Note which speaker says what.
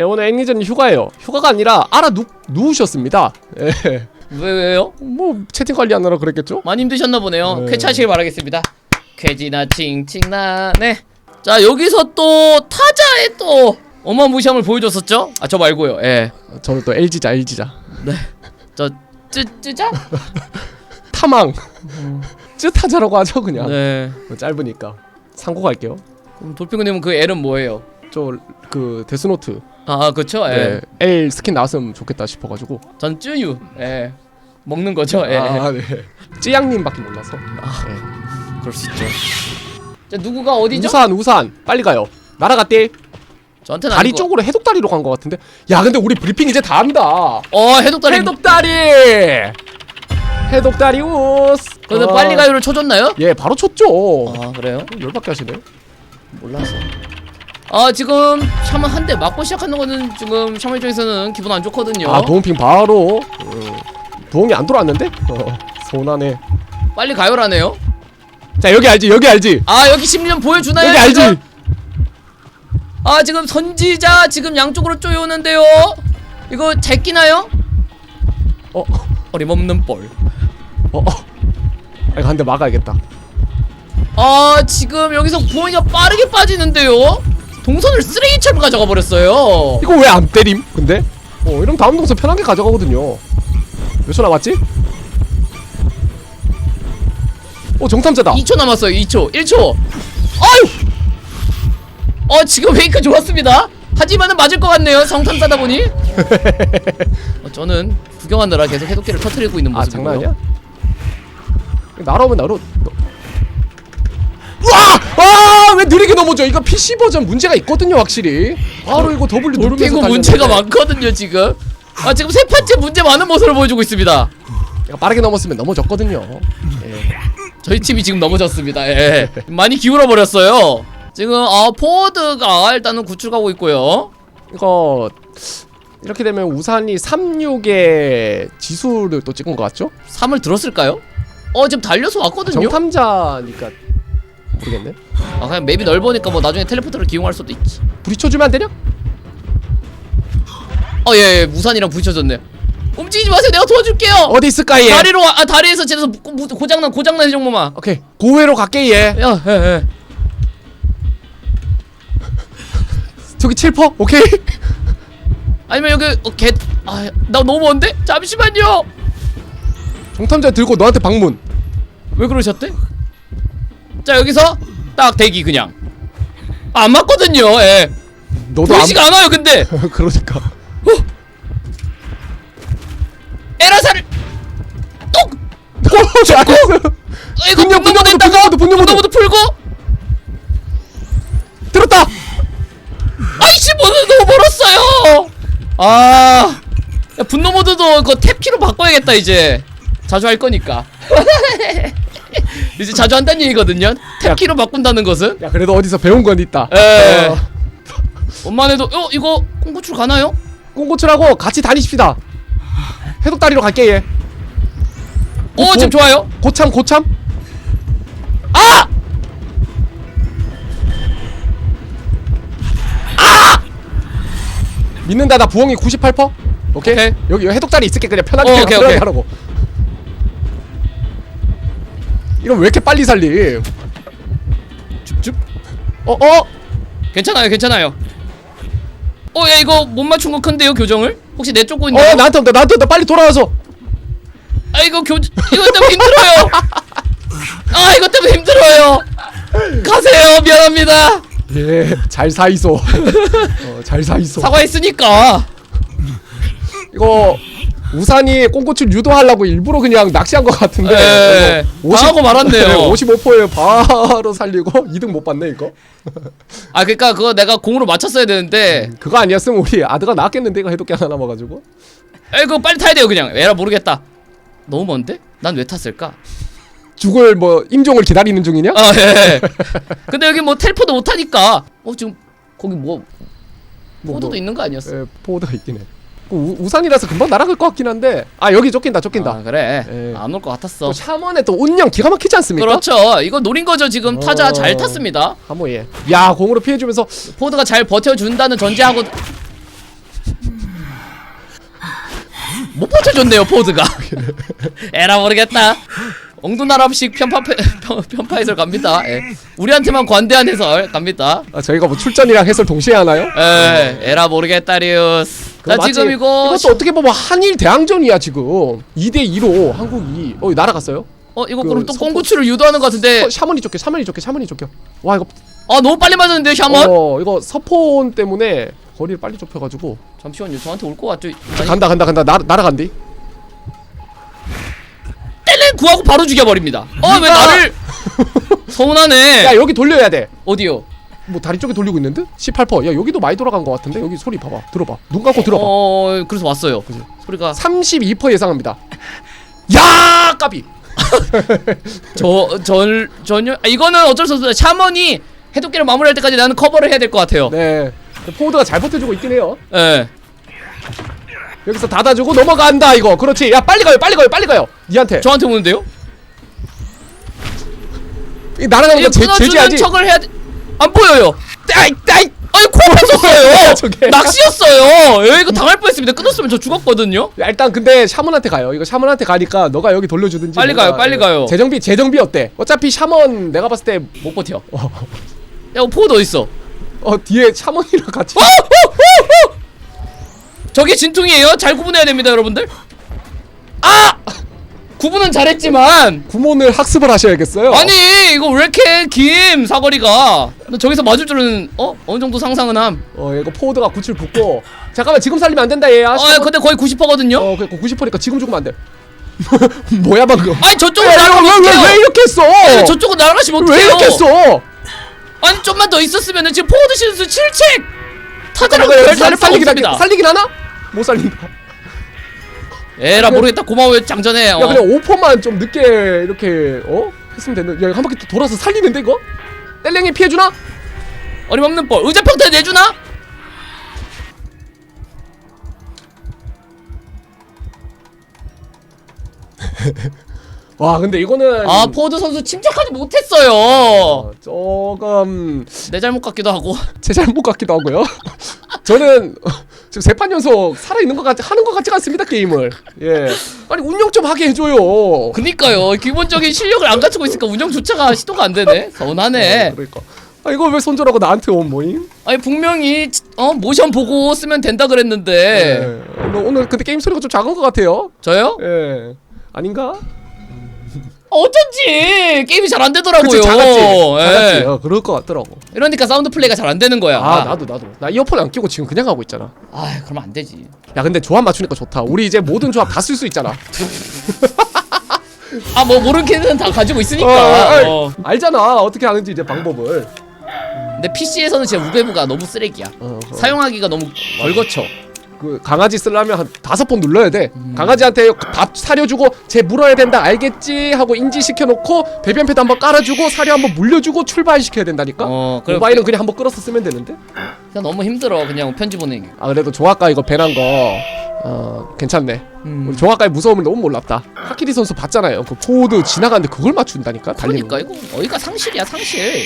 Speaker 1: 예, 오늘 앵리전이 휴가예요. 휴가가 아니라 알아 누, 누우셨습니다. 예.
Speaker 2: 왜 왜요?
Speaker 1: 뭐 채팅 관리하느라 그랬겠죠?
Speaker 2: 많이 힘드셨나 보네요.
Speaker 1: 네.
Speaker 2: 쾌차하시길 바라겠습니다. 쾌지나 칭칭나 네. 자 여기서 또 타자의 또 어마무시함을 보여줬었죠? 아 저 말고요. 예.
Speaker 1: 저는 또 LG자 LG자.
Speaker 2: 저 쯔쯔자?
Speaker 1: 타망. 쯔타자라고 하죠 그냥.
Speaker 2: 네.
Speaker 1: 뭐 짧으니까. 상고 갈게요.
Speaker 2: 그럼 돌핑구님은 그 L은 뭐예요?
Speaker 1: 저 그 데스노트.
Speaker 2: 아 그쵸? 예.
Speaker 1: 네. L 스킨 나왔으면 좋겠다 싶어가지고.
Speaker 2: 전 쯔유. 예. 먹는 거죠? 예.
Speaker 1: 아 네. 찌양님밖에 몰라서.
Speaker 2: 그럴 수 있죠. 자 누구가 어디죠?
Speaker 1: 우산 우산 빨리 가요. 날아갔대.
Speaker 2: 저한테는
Speaker 1: 다리
Speaker 2: 아니고.
Speaker 1: 쪽으로 해독 다리로 간 것 같은데. 야 근데 우리 브리핑 이제 다 한다.
Speaker 2: 어 해독다리.
Speaker 1: 해독 다리. 해독 다리 우스.
Speaker 2: 근데
Speaker 1: 아.
Speaker 2: 빨리 가요를 쳐줬나요?
Speaker 1: 예 바로 쳤죠.
Speaker 2: 아 그래요?
Speaker 1: 열받게 하시네요.
Speaker 2: 몰라서. 아 지금 샤먼 한 대 맞고 시작하는 거는 지금 샤먼 입장에서는 기분 안 좋거든요.
Speaker 1: 아 도움핑 바로. 어, 도움이 안 돌아왔는데? 어, 서운하네.
Speaker 2: 빨리 가요라네요.
Speaker 1: 자 여기 알지 여기 알지.
Speaker 2: 아 여기 심리전 보여주나요?
Speaker 1: 여기 알지.
Speaker 2: 지금? 아 지금 선지자 지금 양쪽으로 쪼여오는데요. 이거 잘 끼나요?
Speaker 1: 어,
Speaker 2: 어림없는 볼.
Speaker 1: 어, 어. 아, 이거 한 대 막아야겠다.
Speaker 2: 아 지금 여기서 부엉이가 빠르게 빠지는데요. 동선을 쓰레기처럼 가져가 버렸어요.
Speaker 1: 이거 왜 안 때림? 근데? 어, 이러면 다음 동선 편하게 가져가거든요. 몇 초 남았지? 어, 정탐자다.
Speaker 2: 2초 남았어요. 2초, 1초. 아유. 어 지금 페이크 좋았습니다. 하지만은 맞을 것 같네요. 성탐 싸다 보니. 어, 저는 구경하느라 계속 해독기를 터트리고 있는
Speaker 1: 아,
Speaker 2: 모습이고요.
Speaker 1: 장난 아니야? 날아오면 날아. 느리게 넘어져? 이거 PC 버전 문제가 있거든요, 확실히. 바로 이거 W 누르면서 달렸는데.
Speaker 2: 문제가 많거든요 지금. 아 지금 세 판째 문제 많은 모습을 보여주고 있습니다.
Speaker 1: 얘가 빠르게 넘었으면 넘어졌거든요. 예.
Speaker 2: 저희 팀이 지금 넘어졌습니다. 예. 많이 기울어 버렸어요. 지금 어 포워드가 일단은 구출하고 있고요.
Speaker 1: 이거 이렇게 되면 우산이 36의 지수를 또 찍은 것 같죠?
Speaker 2: 3을 들었을까요? 어 지금 달려서 왔거든요.
Speaker 1: 정탐자니까 모르겠네.
Speaker 2: 아 그냥 맵이 넓으니까 뭐 나중에 텔레포트를 기용할 수도 있지.
Speaker 1: 부딪혀주면 안 되냐?
Speaker 2: 어예 예, 우산이랑 부딪혀졌네요. 움직이지 마세요. 내가 도와줄게요.
Speaker 1: 어디 있을까 얘?
Speaker 2: 다리로 와, 아 다리에서 쟤서 고- 고장난 고장난 이 정도만.
Speaker 1: 오케이 고회로 갈게 얘.
Speaker 2: 야, 예, 예.
Speaker 1: 저기 7퍼? 오케이.
Speaker 2: 아니면 여기 어, 개, 아, 나 너무 먼데? 잠시만요.
Speaker 1: 정탐자 들고 너한테 방문.
Speaker 2: 왜 그러셨대? 자 여기서 딱 대기 그냥. 아, 안 맞거든요. 예.
Speaker 1: 너도 안.
Speaker 2: 보이지가 않아요. 근데
Speaker 1: 그러니까.
Speaker 2: 에라사를 똑.
Speaker 1: 오, 잘했어.
Speaker 2: 어, 이거
Speaker 1: 분명,
Speaker 2: 분노
Speaker 1: 분노,
Speaker 2: 됐다가
Speaker 1: 분노, 분노, 분노.
Speaker 2: 분노 풀고.
Speaker 1: 들었다.
Speaker 2: 아이씨 뭐 너무 멀었어요. 아, 야, 분노 모드도 그 탭키로 바꿔야겠다 이제. 자주 할 거니까. 이제 자주 한다는 얘기거든요. 탭키로 바꾼다는 것은.
Speaker 1: 야 그래도 어디서 배운 건 있다.
Speaker 2: 에.
Speaker 1: 어,
Speaker 2: 엄만 해도 어 이거 콩고출 가나요?
Speaker 1: 꽁고추라고 같이 다니십시다. 해독다리로 갈게 얘.
Speaker 2: 어 지금 좋아요.
Speaker 1: 고참 고참.
Speaker 2: 아!
Speaker 1: 믿는다 나 부엉이 98퍼. 오케이.
Speaker 2: 오케이.
Speaker 1: 여기 여기 해독다리 있을게 그냥 편하게
Speaker 2: 어, 오케이, 오케이.
Speaker 1: 하라고. 이럼 왜 이렇게 빨리 살림? 줍줍. 어 어.
Speaker 2: 괜찮아요, 괜찮아요. 어, 야 이거 못 맞춘 거 큰데요, 교정을? 혹시 내 쫓고
Speaker 1: 어
Speaker 2: 있나요?
Speaker 1: 나한테 온다 나한테 온다 빨리 돌아와서.
Speaker 2: 아 이거 교 이거 때문에 힘들어요. 아 이거 때문에 힘들어요. 가세요, 미안합니다.
Speaker 1: 예 잘 사이소. 어 잘 사이소.
Speaker 2: 사과했으니까.
Speaker 1: 이거 우산이 꽁고추 유도하려고 일부러 그냥 낚시한 것 같은데.
Speaker 2: 예, 당하고 말았네요.
Speaker 1: 55%에 바로 살리고 2등 못 받네 이거.
Speaker 2: 아 그러니까 그거 내가 공으로 맞췄어야 되는데.
Speaker 1: 그거 아니었으면 우리 아드가 나왔겠는데 이거 해독기 하나 남아가지고.
Speaker 2: 에 그거 빨리 타야 돼요, 그냥. 에라 모르겠다. 너무 먼데? 난 왜 탔을까?
Speaker 1: 죽을 뭐 임종을 기다리는 중이냐?
Speaker 2: 아 예. 근데 여기 뭐 텔포도 못 하니까. 어 지금 거기 뭐
Speaker 1: 뭐,
Speaker 2: 포도도
Speaker 1: 뭐.
Speaker 2: 있는 거 아니었어?
Speaker 1: 예, 포워드가 있긴 해. 그 우, 우산이라서 금방 날아갈 것 같긴 한데 아 여기 쫓긴다 쫓긴다.
Speaker 2: 아 그래.
Speaker 1: 예.
Speaker 2: 안 올 것 같았어.
Speaker 1: 또 샤먼의 또 운영 기가 막히지 않습니까?
Speaker 2: 그렇죠. 이거 노린 거죠 지금 타자
Speaker 1: 어.
Speaker 2: 잘 탔습니다.
Speaker 1: 하모예. 야 공으로 피해주면서
Speaker 2: 포드가 잘 버텨준다는 전제하고 못 버텨줬네요 포드가 에라 모르겠다 엉뚱나라식 편파 편, 편파 해설 갑니다 예. 우리한테만 관대한 해설 갑니다
Speaker 1: 아, 저희가 뭐 출전이랑 해설 동시에 하나요?
Speaker 2: 에 에라 모르겠다 리우스 자
Speaker 1: 맞지?
Speaker 2: 지금 이거
Speaker 1: 이것도 어떻게 보면 한일 대항전이야 지금. 2대 2로 한국이. 어 날아갔어요?
Speaker 2: 어 이거
Speaker 1: 그
Speaker 2: 그럼 또
Speaker 1: 서포-
Speaker 2: 꽁구추를 유도하는 것 같은데.
Speaker 1: 어, 샤머니 쫓겨 샤머니 쫓겨 샤머니 쫓겨. 와 이거
Speaker 2: 아 너무 빨리 맞았는데요 샤먼?
Speaker 1: 어 이거 서폰 때문에 거리를 빨리 좁혀가지고.
Speaker 2: 잠시만요 저한테 올 것 같죠?
Speaker 1: 자, 간다 간다 간다. 나, 날아간디.
Speaker 2: 뗄렌 구하고 바로 죽여버립니다. 어왜
Speaker 1: 네가-
Speaker 2: 나를 서운하네.
Speaker 1: 야 여기 돌려야 돼.
Speaker 2: 어디요
Speaker 1: 뭐 다리 쪽에 돌리고 있는데? 18%. 야 여기도 많이 돌아간 것 같은데? 여기 소리 봐봐. 들어봐. 눈 감고 들어봐.
Speaker 2: 어 그래서 왔어요. 소리가
Speaker 1: 32% 예상합니다. 야 까비!
Speaker 2: 저절 전혀 아, 이거는 어쩔 수 없어요. 샤먼이 해독기를 마무리할 때까지 나는 커버를 해야 될 것 같아요.
Speaker 1: 네. 포워드가 잘 버텨주고 있긴 해요.
Speaker 2: 예.
Speaker 1: 여기서 닫아주고 넘어간다 이거. 그렇지. 야 빨리 가요 빨리 가요 빨리 가요. 니한테.
Speaker 2: 저한테 오는데요?
Speaker 1: 이 날아가는
Speaker 2: 거
Speaker 1: 제,
Speaker 2: 끊어주는
Speaker 1: 제지하지?
Speaker 2: 척을 해야 돼. 안 보여요
Speaker 1: 따이 따이
Speaker 2: 아니 코앞에 섰어요
Speaker 1: 저게.
Speaker 2: 낚시였어요 예, 이거 당할 뻔했습니다 끊었으면 저 죽었거든요
Speaker 1: 야, 일단 근데 샤먼한테 가요 이거 샤먼한테 가니까 너가 여기 돌려주든지
Speaker 2: 빨리
Speaker 1: 뭔가,
Speaker 2: 가요, 빨리
Speaker 1: 예.
Speaker 2: 가요.
Speaker 1: 재정비 재정비 어때 어차피 샤먼 내가 봤을 때
Speaker 2: 못 버텨 야 이거 포드 어딨어
Speaker 1: 어 뒤에 샤먼이랑 같이
Speaker 2: 어? 어? 어? 어? 저게 진퉁이에요 잘 구분해야 됩니다 여러분들 아 구분은 잘했지만
Speaker 1: 구몬을 학습을 하셔야겠어요
Speaker 2: 아니 이거 왜 이렇게 김 사거리가 나 저기서 맞을 줄은 어 어느 정도 상상은 함.
Speaker 1: 어 이거 포워드가 구칠 붙고 잠깐만 지금 살리면 안 된다 얘야
Speaker 2: 어 근데 거의 90%거든요.
Speaker 1: 어 그니까 90%니까 지금 죽으면 안 돼 뭐야 방금
Speaker 2: 아니 저쪽으로
Speaker 1: 왜,
Speaker 2: 날아가면
Speaker 1: 왜, 왜, 왜? 이렇게 했어
Speaker 2: 아니, 저쪽으로 날아가시면 어떡해요?
Speaker 1: 왜 이렇게 했어
Speaker 2: 아니 좀만 더 있었으면은 지금 포워드 실수 7책 타자라고
Speaker 1: 잠깐만,
Speaker 2: 별다를
Speaker 1: 살-
Speaker 2: 수
Speaker 1: 살리긴
Speaker 2: 없습니다.
Speaker 1: 하겠- 살리긴 하나? 못 살린다
Speaker 2: 에라 모르겠다 고마워요 장전해.
Speaker 1: 야
Speaker 2: 어.
Speaker 1: 그냥 오퍼만 좀 늦게 이렇게 어? 했으면 됐는데 야한 바퀴 또 돌아서 살리는데 이거? 뗄랭이 피해주나?
Speaker 2: 어림없는 뻘 의자 평타 내주나?
Speaker 1: 와 근데 이거는
Speaker 2: 아 포워드 선수 침착하지 못했어요.
Speaker 1: 어, 조금
Speaker 2: 내 잘못 같기도 하고.
Speaker 1: 제 잘못 같기도 하고요 저는 지금 세 판 연속 살아있는 것 같지 하는 것 같지가 않습니다 게임을 예 아니 운영 좀 하게 해줘요
Speaker 2: 그니까요 기본적인 실력을 안 갖추고 있으니까 운영조차가 시도가 안 되네. 서운하네.
Speaker 1: 어, 그러니까 아 이거 왜 손절하고 나한테 온 모임?
Speaker 2: 아니 분명히 어 모션 보고 쓰면 된다 그랬는데
Speaker 1: 예. 오늘, 오늘 근데 게임 소리가 좀 작은 것 같아요
Speaker 2: 저요?
Speaker 1: 예 아닌가?
Speaker 2: 어쩐지 게임이 잘 안 되더라고요.
Speaker 1: 그치 작았지
Speaker 2: 예.
Speaker 1: 작았지 어, 그럴 것 같더라고
Speaker 2: 이러니까 사운드 플레이가 잘 안 되는 거야.
Speaker 1: 아 나도 나도 나 이어폰 안 끼고 지금 그냥 하고 있잖아
Speaker 2: 아 그러면 안 되지.
Speaker 1: 야 근데 조합 맞추니까 좋다 우리 이제 모든 조합 다 쓸 수 있잖아
Speaker 2: 아 뭐 모르는 캐는 다 가지고 있으니까.
Speaker 1: 어,
Speaker 2: 어.
Speaker 1: 알잖아 어떻게 하는지 이제 방법을
Speaker 2: 근데 PC에서는 진짜 우베브가 너무 쓰레기야.
Speaker 1: 어, 어.
Speaker 2: 사용하기가 너무 걸거쳐.
Speaker 1: 그 강아지 쓰려면 한 다섯 번 눌러야 돼 강아지한테 밥 사려주고 쟤 물어야 된다 알겠지 하고 인지시켜 놓고 배변 패드 한번 깔아주고 사료 한번 물려주고 출발시켜야 된다니까
Speaker 2: 어, 그래.
Speaker 1: 모바일은 그냥 한번 끌어서 쓰면 되는데
Speaker 2: 그냥 너무 힘들어 그냥 편지 보내기.
Speaker 1: 아 그래도 종아까 이거 배난 거 어 괜찮네
Speaker 2: 음.
Speaker 1: 우리 종아까의 무서움을 너무 몰랐다 하키리 선수 봤잖아요 그 포드 지나가는데 그걸 맞춘다니까 달리는
Speaker 2: 그러니까 이거 어이가 상실이야 상실.